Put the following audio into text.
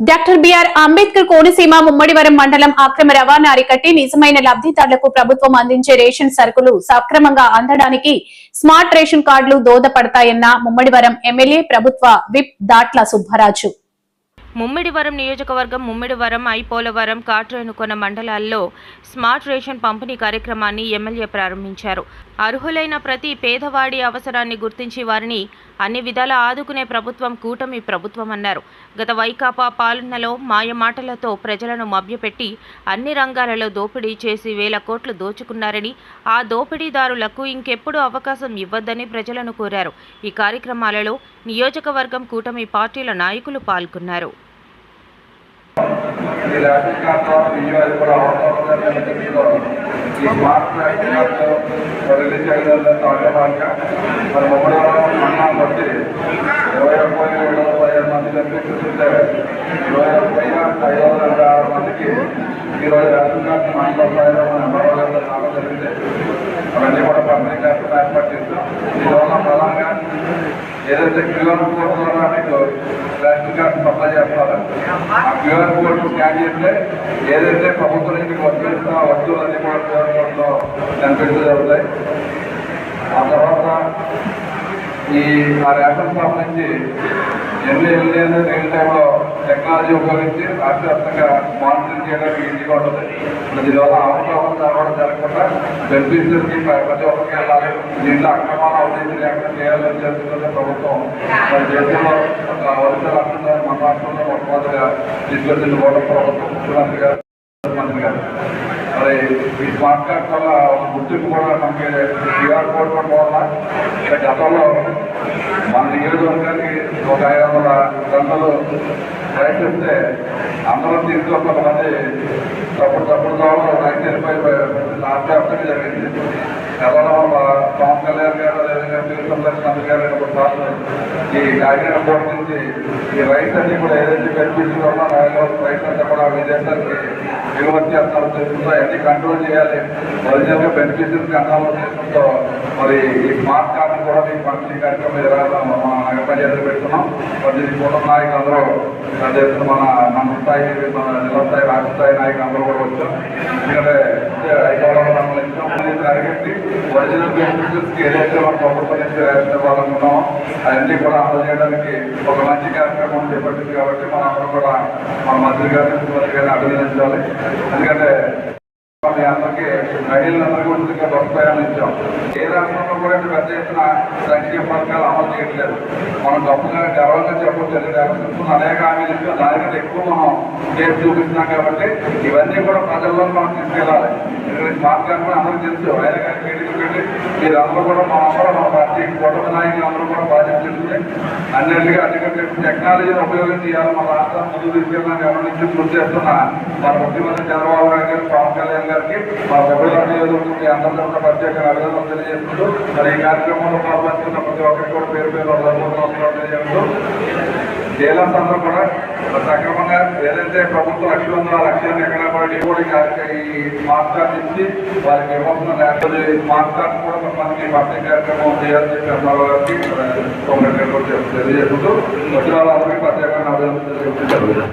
Doctor B R Ambedkar Konaseema Mummidivaram మండలం అక్రమ రవాణా అరికట్టి నిజమైన లబ్ధిదారులకు ప్రభుత్వం అందించే రేషన్ సరుకులు సక్రమంగా అందడానికి స్మార్ట్ రేషన్ కార్డులు దోదపడతాయన్న ముమ్మడివరం ఎమ్మెల్యే ప్రభుత్వ విప్ దాట్ల సుబ్బరాజు. ముమ్మిడివరం నియోజకవర్గం ముమ్మిడివరం ఐపోలవరం కాట్రేనుకొన మండలాల్లో స్మార్ట్ రేషన్ పంపిణీ కార్యక్రమాన్ని ఎమ్మెల్యే ప్రారంభించారు. అర్హులైన ప్రతి పేదవాడి అవసరాన్ని గుర్తించి వారిని అన్ని విధాలా ఆదుకునే ప్రభుత్వం కూటమి ప్రభుత్వం అన్నారు. గత వైకాపా పాలనలో మాయమాటలతో ప్రజలను మభ్యపెట్టి అన్ని రంగాలలో దోపిడీ చేసి వేల కోట్లు దోచుకున్నారని ఆ దోపిడీదారులకు ఇంకెప్పుడు అవకాశం ఇవ్వద్దని ప్రజలను కోరారు. ఈ కార్యక్రమాలలో నియోజకవర్గం కూటమి పార్టీల నాయకులు పాల్గొన్నారు. ఈ రేషన్ కార్డు బియ్యం కూడా అవసరం ఈ స్మార్ట్ రేషన్ రిలీజ్ చేయడం భాగంగా మరి ముమ్మడి అన్నా బట్టి ఇరవై ఒక్క రెండు వందల పదిహేను మంది కనిపిస్తుంటే ఇరవై ఒక్క ఐదు వందల ఆరు మందికి ఈరోజు రేషన్ కార్డు మండల మన రావడం జరిగింది అవన్నీ కూడా పంపిణీ చేస్తున్న ఏర్పాటు చేస్తాం దీనివల్ల ప్రధానంగా ఏదైతే క్యూఆర్ కోడ్ ద్వారా మీకు రేషన్ కార్డు సప్లై చేస్తారో ఆ క్యూఆర్ కోడ్ స్కాన్ చేస్తే ఏదైతే ప్రభుత్వం నుంచి ఆ వస్తువులన్నీ కూడా క్యూఆర్ కోడ్లో కనిపెడుతూ జరుగుతాయి ఆ తర్వాత ఈ ఆ రేషన్ షాప్ నుంచి ఎన్ని అనేది రియల్ టైంలో టెక్నాలజీ ఉపయోగించి రాష్ట్ర వ్యాప్తంగా మానిటరింగ్ చేయడానికి ఈజీగా ఉంటుంది దీనివల్ల అవకాశం జరగడం జరగకుండా బెనిఫిషియర్కి ప్రతి ఒక్కరికి వెళ్ళాలి. దీంట్లో అక్రమాలు అవినీతి లేకుండా చేయాలని చేస్తున్న ప్రభుత్వం మన దేశంలో ఒక రాష్ట్రంలో మన రాష్ట్రంలో మొట్టమొదటిగా తీసుకొచ్చిన కూడా ప్రభుత్వం. ముఖ్యమంత్రి గారు మంత్రి గారు. మరి ఈ స్మార్ట్ కార్డ్ వల్ల గుర్తింపు కూడా మనకి క్యూఆర్ వల్ల ఇక గతంలో మన నియోజకవర్గానికి ఒక ఐదు వందల గంటలు ప్రయత్నిస్తే ఇస్తే అందరం తీసుకొని కొంతమంది తప్పుడు తప్పుడు కావాలి నాకు వెళ్ళిపోయి రాష్ట్ర వ్యాప్తంగా జరిగింది. గతంలో పవన్ కళ్యాణ్ గారు అదేవిధంగా తిరుపతి గారు ఒక సార్లు ఈ కాకినాడ పోర్ట్ నుంచి ఈ రైస్ అన్ని కూడా ఏదైతే బెనిఫిట్స్ ఉన్నాయో రైస్ అంతా కూడా విదేశాలకి దిగుమతి చేస్తున్నారు. ఉద్దేశంతో అవన్నీ కంట్రోల్ చేయాలి. ఒరిజినల్గా బెనిఫిషియరీస్ అన్నాలో ఉద్దేశంతో మరి ఈ స్మార్ట్ కార్డు కూడా మీకు పంపిణీ కార్యక్రమం ఇరవై మన నగర పంచాయతీ పెడుతున్నాం. మరి దీనికి కుటుంబ నాయకులు అందరూ మన మన స్థాయి మన జిల్లా స్థాయి రాష్ట్ర స్థాయి నాయకులు అందరూ కూడా వచ్చాం. ఎందుకంటే జరిగింది. అడిగట్టి ఒరిజినల్ బెనిఫిషియర్స్కి ఏదైతే మన ప్రభుత్వం నుంచి రేషన్ ఇవ్వాలనుకున్నామో అవన్నీ కూడా అమలు చేయడానికి ఒక మంచి కార్యక్రమం చేపట్టింది కాబట్టి మన అందరూ కూడా మన మంత్రి గారిని ముఖ్యమంత్రి గారిని అభినందించాలి. ఎందుకంటే అందరికీ మహిళలందరికీ ఉచితంగా బస్ ప్రయాణం ఇచ్చాం. ఏ రాష్ట్రంలో కూడా పెద్ద ఎత్తున సంక్షేమ పథకాలు అమలు చేయట్లేదు. మనం గొప్పగా గర్వంగా చెప్పొచ్చు ఎందుకంటే అనేక హామీలు ఇచ్చాం. దానికంటే ఎక్కువ మనం చేసి చూపిస్తున్నాం కాబట్టి ఇవన్నీ కూడా ప్రజల్లో మనం తీసుకెళ్ళాలి. ఎందుకంటే స్మార్ట్ కార్డు కూడా అందరికీ తెలుసు. ఆయన గారి మీటింగ్ పెట్టి మీరందరూ కూడా మా అందరూ మా పార్టీ కూటమి నాయకులు అందరూ కూడా బాధ్యత తెలుసుకుని అన్నింటిగా అటువంటి టెక్నాలజీని ఉపయోగం చేయాలి. మన రాష్ట్రం ముందుకు తీసుకెళ్ళడానికి ఎవరి నుంచి కృషి చేస్తున్న మన ముఖ్యమంత్రి చంద్రబాబు నాయుడు గారు పవన్ కళ్యాణ్ గారికి మా ప్రభుత్వం నియోజకవర్గం అందరిలో ఉన్న ప్రత్యేక అభినందనలు తెలియజేస్తూ మరి ఈ కార్యక్రమంలో పాల్పంచుకున్న ప్రతి ఒక్కరికి కూడా పేరు పేరు హృదయపూర్వక తెలియజేస్తూ డీలర్స్ అందరూ కూడా సక్రమంగా ఏదైతే ప్రభుత్వం లక్ష ఉందో ఆ లక్ష్యాన్ని ఎక్కడ కూడా డిపోడి ఈ స్మార్ట్ కార్డ్ ఇచ్చి వారికి ఇవ్వాల్సిన లేకపోతే ఈ స్మార్ట్ కార్డ్ కూడా మనకి పంపిణీ కార్యక్రమం చేయాలని చెప్పి అన్నారు గారికి తెలియజేస్తూ వచ్చిన వాళ్ళందరికీ ప్రత్యేకంగా అభివృద్ధి తెలియజేస్తూ